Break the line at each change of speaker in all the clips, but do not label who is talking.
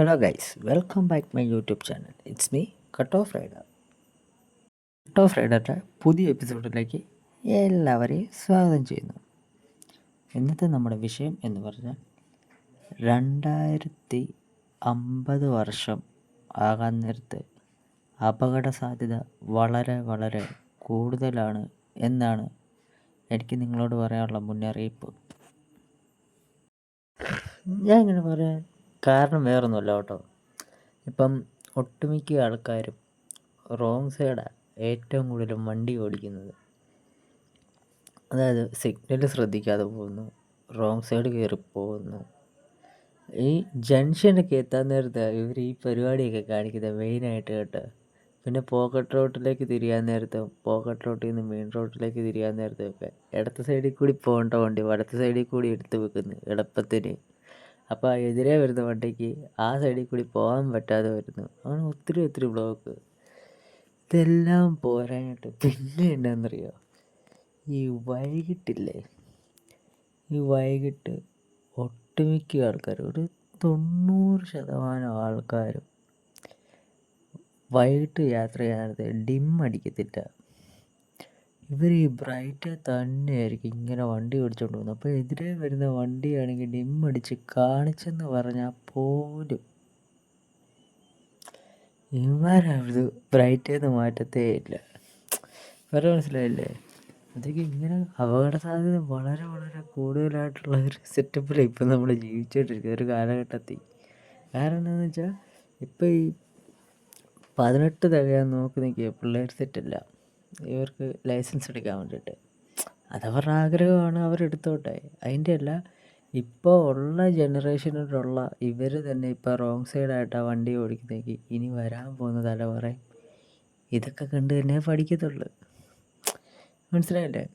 Hello guys welcome back my YouTube channel it's me cut off rider cut off റൈഡറുടെ പുതിയ എപ്പിസോഡിലേക്ക് എല്ലാവരെയും സ്വാഗതം ചെയ്യുന്നു. ഇന്നത്തെ നമ്മുടെ വിഷയം എന്ന് പറഞ്ഞാൽ രണ്ടായിരത്തി അമ്പത് വർഷം ആകാൻ നേരത്ത് അപകട സാധ്യത വളരെ വളരെ കൂടുതലാണ് എന്നാണ് എനിക്ക് നിങ്ങളോട് പറയാനുള്ള മുന്നറിയിപ്പ്. ഞാൻ ഇങ്ങനെ പറയാൻ കാരണം വേറൊന്നുമല്ല കേട്ടോ. ഇപ്പം ഒട്ടുമിക്ക ആൾക്കാരും റോങ് സൈഡാണ് ഏറ്റവും കൂടുതൽ വണ്ടി ഓടിക്കുന്നത്. അതായത് സിഗ്നൽ ശ്രദ്ധിക്കാതെ പോകുന്നു റോങ് സൈഡ് കയറി പോകുന്നു. ഈ ജംഗ്ഷനൊക്കെ എത്താൻ നേരത്ത് ഇവർ ഈ പരിപാടിയൊക്കെ കാണിക്കുന്നത് മെയിനായിട്ട് കേട്ടോ. പിന്നെ പോക്കറ്റ് റോട്ടിലേക്ക് തിരിയാൻ നേരത്ത് പോക്കറ്റ് റോട്ടിൽ നിന്ന് മെയിൻ റോട്ടിലേക്ക് തിരിയാൻ നേരത്തൊക്കെ ഇടത്തെ സൈഡിൽ കൂടി പോകേണ്ട വണ്ടി വലത്തെ സൈഡിൽ കൂടി എടുത്ത് വെക്കുന്നു എളുപ്പത്തിന്. അപ്പോൾ എതിരെ വരുന്ന വണ്ടിക്ക് ആ സൈഡിൽ കൂടി പോകാൻ പറ്റാതെ വരുന്നു. അങ്ങനെ ഒത്തിരി ഒത്തിരി ബ്ലോക്ക് ഇതെല്ലാം പോരാനായിട്ട് പിന്നെ എന്താണെന്നറിയോ ഈ വൈകിട്ടില്ലേ? ഈ വൈകിട്ട് ഒട്ടുമിക്ക ആൾക്കാരും ഒരു തൊണ്ണൂറ് ശതമാനം ആൾക്കാരും വൈകിട്ട് യാത്ര ചെയ്യാനത് ഡിം അടിക്കത്തില്ല. ഇവർ ഈ ബ്രൈറ്റ് തന്നെയായിരിക്കും ഇങ്ങനെ വണ്ടി ഓടിച്ചുകൊണ്ട് പോകുന്നത് അപ്പോൾ എതിരെ വരുന്ന വണ്ടിയാണെങ്കിൽ ഡിം അടിച്ച് കാണിച്ചെന്ന് പറഞ്ഞാൽ പോലും ഇവരത് ബ്രൈറ്റേന്ന് മാറ്റത്തേ ഇല്ല. വേറെ മനസ്സിലായില്ലേ? അതൊക്കെ ഇങ്ങനെ അപകട സാധ്യത വളരെ വളരെ കൂടുതലായിട്ടുള്ള ഒരു സെറ്റപ്പിലാണ് ഇപ്പം നമ്മൾ ജീവിച്ചുകൊണ്ടിരിക്കുന്ന ഒരു കാലഘട്ടത്തിൽ. കാരണം എന്താണെന്ന് വെച്ചാൽ ഇപ്പം ഈ പതിനെട്ട് തികയാൻ നോക്കി നിൽക്കുക പിള്ളേർ സെറ്റല്ല ഇവർക്ക് ലൈസൻസ് എടുക്കാൻ വേണ്ടിയിട്ട്. അതവരുടെ ആഗ്രഹമാണ് അവരെടുത്തോട്ടെ അതിന്റെ അല്ല ഇപ്പോൾ ഉള്ള ജനറേഷനിലുള്ള ഇവർ തന്നെ ഇപ്പോൾ റോങ് സൈഡായിട്ടാണ് വണ്ടി ഓടിക്കുന്നതെങ്കിൽ ഇനി വരാൻ പോകുന്ന തലമുറ ഇതൊക്കെ കണ്ട് തന്നെ പഠിക്കത്തുള്ളൂ. മനസ്സിലായില്ലേ?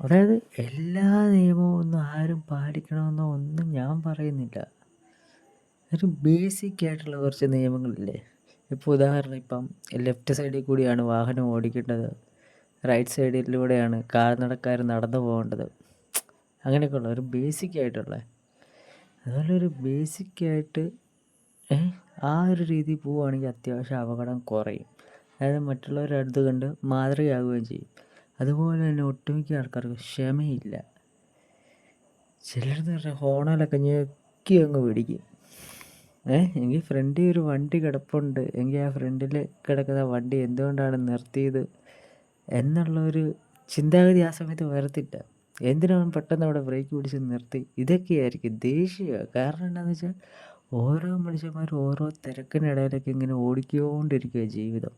അതായത് എല്ലാ നിയമവും ഒന്നും ആരും പാലിക്കണമെന്നോ ഒന്നും ഞാൻ പറയുന്നില്ല. ഒരു ബേസിക് ആയിട്ടുള്ള കുറച്ച് നിയമങ്ങളില്ലേ? ഇപ്പോൾ ഉദാഹരണം ഇപ്പം ലെഫ്റ്റ് സൈഡിൽ കൂടിയാണ് വാഹനം ഓടിക്കേണ്ടത്. റൈറ്റ് സൈഡിലൂടെയാണ് കാൽനടക്കാർ നടന്നു പോകേണ്ടത്. അങ്ങനെയൊക്കെയുള്ള ഒരു ബേസിക് ആയിട്ടുള്ള അതുപോലെ ഒരു ബേസിക് ആയിട്ട് ആ ഒരു രീതി പോവുകയാണെങ്കിൽ അത്യാവശ്യം അപകടം കുറയും. അതായത് മറ്റുള്ളവരുടെ അടുത്ത് കണ്ട് മാതൃകയാകുകയും ചെയ്യും. അതുപോലെ തന്നെ ഒട്ടുമിക്ക ആൾക്കാർക്ക് ക്ഷമയില്ല. ചിലരെന്ന് പറഞ്ഞാൽ ഹോണലൊക്കെ ഞെക്കി അങ്ങ് പിടിക്കും. ഏഹ് എങ്കിൽ ഫ്രണ്ടിൽ ഒരു വണ്ടി കിടപ്പുണ്ട്. എങ്കിൽ ആ ഫ്രണ്ടിൽ കിടക്കുന്ന വണ്ടി എന്തുകൊണ്ടാണ് നിർത്തിയത്? എന്നുള്ള ഒരു ചിന്താഗതി ആ സമയത്ത് വരത്തില്ല എന്തിനാണ് പെട്ടെന്ന് അവിടെ ബ്രേക്ക് പിടിച്ച് നിർത്തി? ഇതൊക്കെയായിരിക്കും ദേഷ്യ. കാരണം എന്താണെന്ന് വെച്ചാൽ ഓരോ മനുഷ്യന്മാരും ഓരോ തിരക്കിനിടയിലൊക്കെ ഇങ്ങനെ ഓടിക്കൊണ്ടിരിക്കുക ജീവിതം.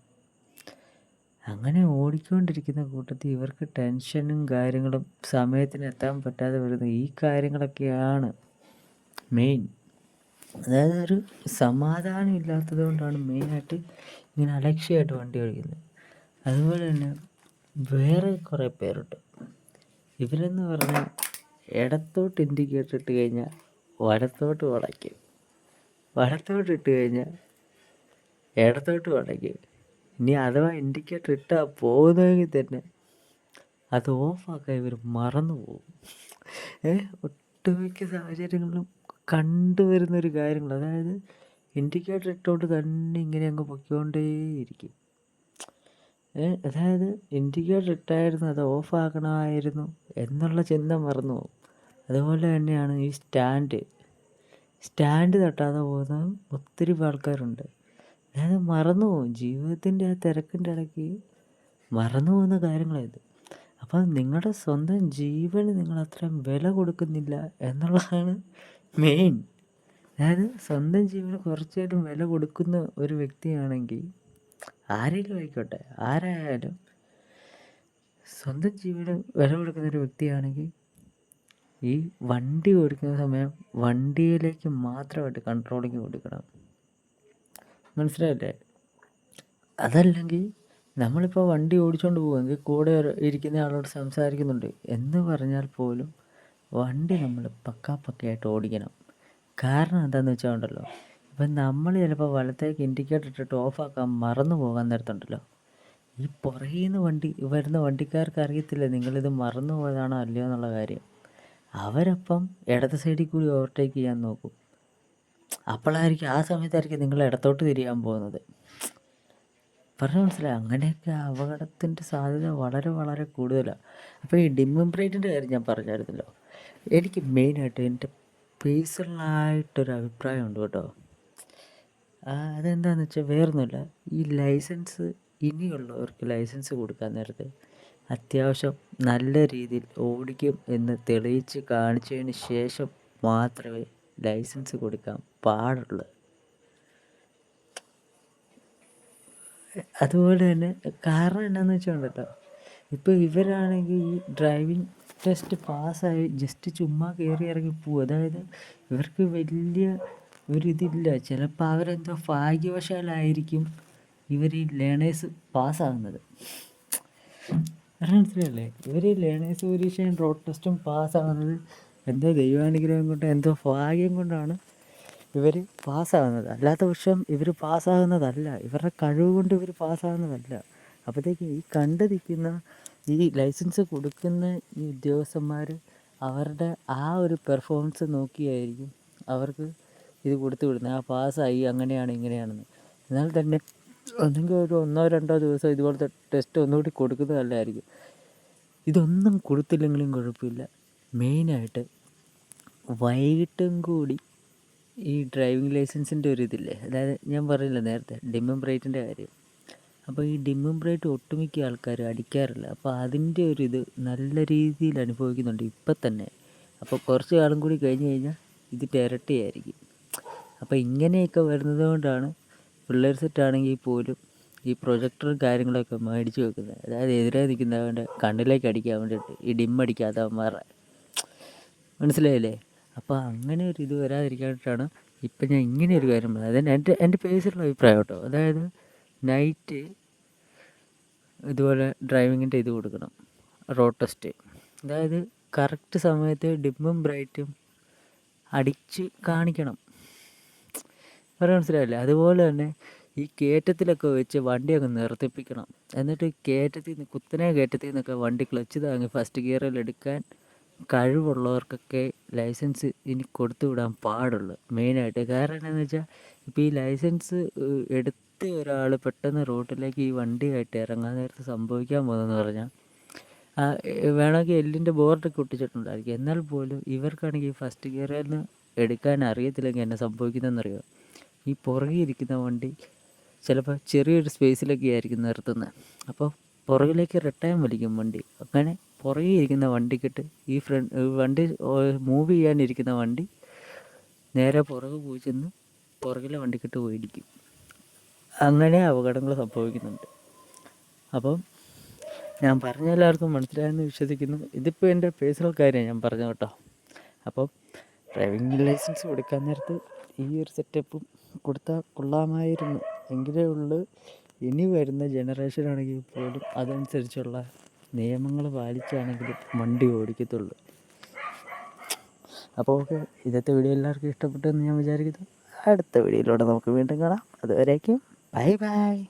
അങ്ങനെ ഓടിക്കൊണ്ടിരിക്കുന്ന കൂട്ടത്തിൽ ഇവർക്ക് ടെൻഷനും കാര്യങ്ങളും സമയത്തിന് എത്താൻ പറ്റാതെ വരുന്ന ഈ കാര്യങ്ങളൊക്കെയാണ് മെയിൻ അതായത് ഒരു സമാധാനം ഇല്ലാത്തത് കൊണ്ടാണ് മെയിനായിട്ട് ഇങ്ങനെ അലക്ഷ്യമായിട്ട് വണ്ടി ഓടിക്കുന്നത്. അതുപോലെ തന്നെ വേറെ കുറേ പേരുണ്ട്. ഇവരെന്ന് പറഞ്ഞാൽ ഇടത്തോട്ട് ഇൻഡിക്കേറ്റർ ഇട്ട് കഴിഞ്ഞാൽ വലത്തോട്ട് വളയ്ക്കും വലത്തോട്ട് ഇട്ട് കഴിഞ്ഞാൽ ഇടത്തോട്ട് വളയ്ക്കും ഇനി അഥവാ ഇൻഡിക്കേറ്റർ ഇട്ടാൽ പോകുന്നതെങ്കിൽ തന്നെ അത് ഓഫാക്കാൻ ഇവർ മറന്നു പോകും. ഒട്ടുമിക്ക സാഹചര്യങ്ങളിലും കണ്ടുവരുന്നൊരു കാര്യങ്ങൾ. അതായത് ഇൻഡിക്കേറ്റർ ഇട്ടുകൊണ്ട് തന്നെ ഇങ്ങനെ അങ്ങ് പൊയ്ക്കൊണ്ടേയിരിക്കും. അതായത് ഇൻഡിക്കേറ്റർ ഇട്ടായിരുന്നു അത് ഓഫ് ആക്കണമായിരുന്നു എന്നുള്ള ചിന്ത മറന്നു പോകും അതുപോലെ തന്നെയാണ് ഈ സ്റ്റാൻഡ്. സ്റ്റാൻഡ് തട്ടാതെ പോകുന്ന ഒത്തിരി ആൾക്കാരുണ്ട്. അതായത് മറന്നു പോകും ജീവിതത്തിന്റെ ആ തിരക്കിന്റെ ഇടയ്ക്ക് മറന്നു പോകുന്ന കാര്യങ്ങളായത് അപ്പം നിങ്ങളുടെ സ്വന്തം ജീവന് നിങ്ങൾ അത്രയും വില കൊടുക്കുന്നില്ല എന്നുള്ളതാണ് മെയിൻ അതായത് സ്വന്തം ജീവന് കുറച്ചായിട്ടും വില കൊടുക്കുന്ന ഒരു വ്യക്തിയാണെങ്കിൽ ആരെങ്കിലും ആയിക്കോട്ടെ ആരായാലും സ്വന്തം ജീവിതം വില കൊടുക്കുന്ന ഒരു വ്യക്തിയാണെങ്കിൽ ഈ വണ്ടി ഓടിക്കുന്ന സമയം വണ്ടിയിലേക്ക് മാത്രമായിട്ട് കൺട്രോളിങ് കൊടുക്കണം. മനസ്സിലായില്ലേ? അതല്ലെങ്കിൽ നമ്മളിപ്പോൾ വണ്ടി ഓടിച്ചുകൊണ്ട് പോകുമെങ്കിൽ കൂടെ ഇരിക്കുന്ന ആളോട് സംസാരിക്കുന്നുണ്ട്. എന്ന് പറഞ്ഞാൽ പോലും വണ്ടി നമ്മൾ പക്കാ പക്കയായിട്ട് ഓടിക്കണം. കാരണം എന്താണെന്ന് വെച്ചാൽ ഉണ്ടല്ലോ ഇപ്പം നമ്മൾ ചിലപ്പോൾ വലത്തേക്ക് ഇൻഡിക്കേറ്റർ ഇട്ടിട്ട് ഓഫാക്കാൻ മറന്നു പോകാൻ നേരത്തുണ്ടല്ലോ. ഈ പുറകിൽ വണ്ടി വരുന്ന വണ്ടിക്കാർക്ക് അറിയത്തില്ല നിങ്ങളിത് മറന്നു പോയതാണോ അല്ലയോ എന്നുള്ള കാര്യം. അവരപ്പം ഇടത് സൈഡിൽ കൂടി ഓവർടേക്ക് ചെയ്യാൻ നോക്കും. അപ്പോഴായിരിക്കും ആ സമയത്തായിരിക്കും നിങ്ങൾ ഇടത്തോട്ട് തിരിയാൻ പോകുന്നത്. പറഞ്ഞു മനസ്സിലായി? അങ്ങനെയൊക്കെ അപകടത്തിന്റെ സാധ്യത വളരെ വളരെ കൂടുതലാണ് അപ്പോൾ ഈ ഡിമ്മിം ബ്രേറ്റിന്റെ കാര്യം ഞാൻ പറഞ്ഞായിരുന്നല്ലോ. എനിക്ക് മെയിനായിട്ട് എന്റെ പേഴ്സണലായിട്ടൊരു അഭിപ്രായമുണ്ട് കേട്ടോ. അതെന്താണെന്ന് വെച്ചാൽ വേറൊന്നുമില്ല ഈ ലൈസൻസ് ഇനിയുള്ളവർക്ക് ലൈസൻസ് കൊടുക്കാൻ നേരത്തെ അത്യാവശ്യം നല്ല രീതിയിൽ ഓടിക്കും എന്ന് തെളിയിച്ച് കാണിച്ചതിന് ശേഷം മാത്രമേ ലൈസൻസ് കൊടുക്കാൻ പാടുള്ളൂ. അതുപോലെ തന്നെ കാരണം എന്താണെന്ന് വെച്ചാൽ ഉണ്ടല്ലോ ഇപ്പോൾ ഇവരാണെങ്കിൽ ഈ ഡ്രൈവിംഗ് ടെസ്റ്റ് പാസ്സായി ജസ്റ്റ് ചുമ്മാ കയറി ഇറങ്ങി പോകും അതായത് ഇവർക്ക് വലിയ ഒരിതില്ല ചിലപ്പോൾ അവരെന്തോ ഭാഗ്യവശാലായിരിക്കും ഇവർ ഈ ലേണേഴ്സ് പാസ്സാകുന്നത്. മനസ്സിലല്ലേ ഇവർ ഈ ലേണേഴ്സ് പരീക്ഷയും റോഡ് ടെസ്റ്റും പാസ്സാകുന്നത് എന്തോ ദൈവാനുഗ്രഹം കൊണ്ട് എന്തോ ഭാഗ്യം കൊണ്ടാണ് ഇവർ പാസ്സാകുന്നത്. അല്ലാത്ത പക്ഷം ഇവർ പാസ്സാകുന്നതല്ല. ഇവരുടെ കഴിവ് കൊണ്ട് ഇവർ പാസ്സാകുന്നതല്ല. അപ്പോഴത്തേക്ക് ഈ കണ്ടിരിക്കുന്ന ഈ ലൈസൻസ് കൊടുക്കുന്ന ഈ ഉദ്യോഗസ്ഥന്മാർ അവരുടെ ആ ഒരു പെർഫോമൻസ് നോക്കിയായിരിക്കും അവർക്ക് ഇത് കൊടുത്തു വിടുന്നത് ആ പാസ്സായി അങ്ങനെയാണ് ഇങ്ങനെയാണെന്ന്. എന്നാൽ തന്നെ ഒന്നെങ്കിൽ ഒരു ഒന്നോ രണ്ടോ ദിവസം ഇതുപോലത്തെ ടെസ്റ്റ് ഒന്നുകൂടി കൊടുക്കുന്നത് നല്ലതായിരിക്കും ഇതൊന്നും കൊടുത്തില്ലെങ്കിലും കുഴപ്പമില്ല. മെയിനായിട്ട് വൈകിട്ടും കൂടി ഈ ഡ്രൈവിംഗ് ലൈസൻസിന്റെ ഒരു ഇതില്ലേ? അതായത് ഞാൻ പറഞ്ഞില്ല നേരത്തെ ഡിമ്മും ബ്രൈറ്റിന്റെ കാര്യം. അപ്പോൾ ഈ ഡിമ്മും ബ്രൈറ്റ് ഒട്ടുമിക്ക ആൾക്കാരും അടിക്കാറില്ല. അപ്പോൾ അതിന്റെ ഒരു ഇത് നല്ല രീതിയിൽ അനുഭവിക്കുന്നുണ്ട് ഇപ്പം തന്നെ അപ്പോൾ കുറച്ച് കാലം കൂടി കഴിഞ്ഞ് കഴിഞ്ഞാൽ ഇതിന്റെ ഇരട്ടിയായിരിക്കും അപ്പോൾ ഇങ്ങനെയൊക്കെ വരുന്നത് കൊണ്ടാണ് പിള്ളേർ സെറ്റാണെങ്കിൽ പോലും ഈ പ്രൊജക്ടറും കാര്യങ്ങളൊക്കെ മേടിച്ച് വെക്കുന്നത്. അതായത് എതിരെ നിൽക്കുന്നവന്റെ കണ്ണിലേക്ക് അടിക്കാൻ വേണ്ടിയിട്ട് ഈ ഡിം അടിക്കാത്തവന്മാരുടെ മനസ്സിലായില്ലേ? അപ്പോൾ അങ്ങനെ ഒരു ഇത് വരാതിരിക്കാനായിട്ടാണ് ഇപ്പം ഞാൻ ഇങ്ങനെ ഒരു കാര്യം പറഞ്ഞത്. അതായത് എന്റെ എന്റെ പേഴ്സണൽ അഭിപ്രായം കേട്ടോ. അതായത് നൈറ്റ് ഇതുപോലെ ഡ്രൈവിങ്ങിന്റെ ഇത് കൊടുക്കണം. റോഡ് ടെസ്റ്റ് അതായത് കറക്റ്റ് സമയത്ത് ഡിമ്മും ബ്രൈറ്റും അടിച്ച് കാണിക്കണം. പറയാൻ മനസ്സിലായില്ലേ? അതുപോലെ തന്നെ ഈ കയറ്റത്തിലൊക്കെ വെച്ച് വണ്ടി അങ്ങ് നിർത്തിപ്പിക്കണം. എന്നിട്ട് കയറ്റത്തിൽ നിന്ന് കുത്തനെ കയറ്റത്തിൽ നിന്നൊക്കെ വണ്ടി ക്ലച്ച് താങ്ങി ഫസ്റ്റ് ഗിയറിൽ എടുക്കാൻ കഴിവുള്ളവർക്കൊക്കെ ലൈസൻസ് ഇനി കൊടുത്തു വിടാൻ പാടുള്ളൂ. മെയിനായിട്ട് കാരണം എന്താണെന്ന് വെച്ചാൽ ഇപ്പോൾ ഈ ലൈസൻസ് എടുത്ത് ഒരാൾ പെട്ടെന്ന് റോട്ടിലേക്ക് ഈ വണ്ടിയായിട്ട് ഇറങ്ങാൻ നേരത്ത് സംഭവിക്കാൻ പോകുന്നതെന്ന് പറഞ്ഞാൽ വേണമെങ്കിൽ എല്ലിന്റെ ബോർഡൊക്കെ ഒട്ടിച്ചിട്ടുണ്ടായിരിക്കും. എന്നാൽ പോലും ഇവർക്കാണെങ്കിൽ ഫസ്റ്റ് ഗിയറിൽ നിന്ന് എടുക്കാൻ അറിയത്തില്ലെങ്കിൽ എന്നെ സംഭവിക്കുന്നതെന്നറിയോ? ഈ പുറകെ ഇരിക്കുന്ന വണ്ടി ചിലപ്പോൾ ചെറിയൊരു സ്പേസിലൊക്കെ ആയിരിക്കും നിർത്തുന്നത് അപ്പോൾ പുറകിലേക്ക് റിട്ടേൺ വലിക്കും വണ്ടി. അങ്ങനെ പുറകെ ഇരിക്കുന്ന വണ്ടിക്കിട്ട് ഈ ഫ്രണ്ട് വണ്ടി മൂവ് ചെയ്യാനിരിക്കുന്ന വണ്ടി നേരെ പുറകെ പോയി ചെന്ന് പുറകിലെ വണ്ടിക്കിട്ട് പോയിരിക്കും അങ്ങനെ അപകടങ്ങൾ സംഭവിക്കുന്നുണ്ട്. അപ്പം ഞാൻ പറഞ്ഞ എല്ലാവർക്കും മനസ്സിലായെന്ന് വിശ്വസിക്കുന്നു. ഇതിപ്പോൾ എന്റെ പേഴ്സണൽ കാര്യമാണ് ഞാൻ പറഞ്ഞു കേട്ടോ. അപ്പം ഡ്രൈവിംഗ് ലൈസൻസ് കൊടുക്കാൻ നേരത്ത് ഈ ഒരു സെറ്റപ്പും കൊടുത്താൽ കൊള്ളാമായിരുന്നു. എങ്കിലേ ഉള്ളൂ. ഇനി വരുന്ന ജനറേഷനാണെങ്കിൽ പോലും അതനുസരിച്ചുള്ള നിയമങ്ങൾ പാലിച്ചാണെങ്കിലും വണ്ടി ഓടിക്കത്തുള്ളൂ. അപ്പോൾ ഓക്കെ ഇന്നത്തെ വീഡിയോ എല്ലാവർക്കും ഇഷ്ടപ്പെട്ടു എന്ന് ഞാൻ വിചാരിക്കുന്നു. അടുത്ത വീഡിയോയിലൂടെ നമുക്ക് വീണ്ടും കാണാം. അതുവരേക്കും ബൈ ബൈ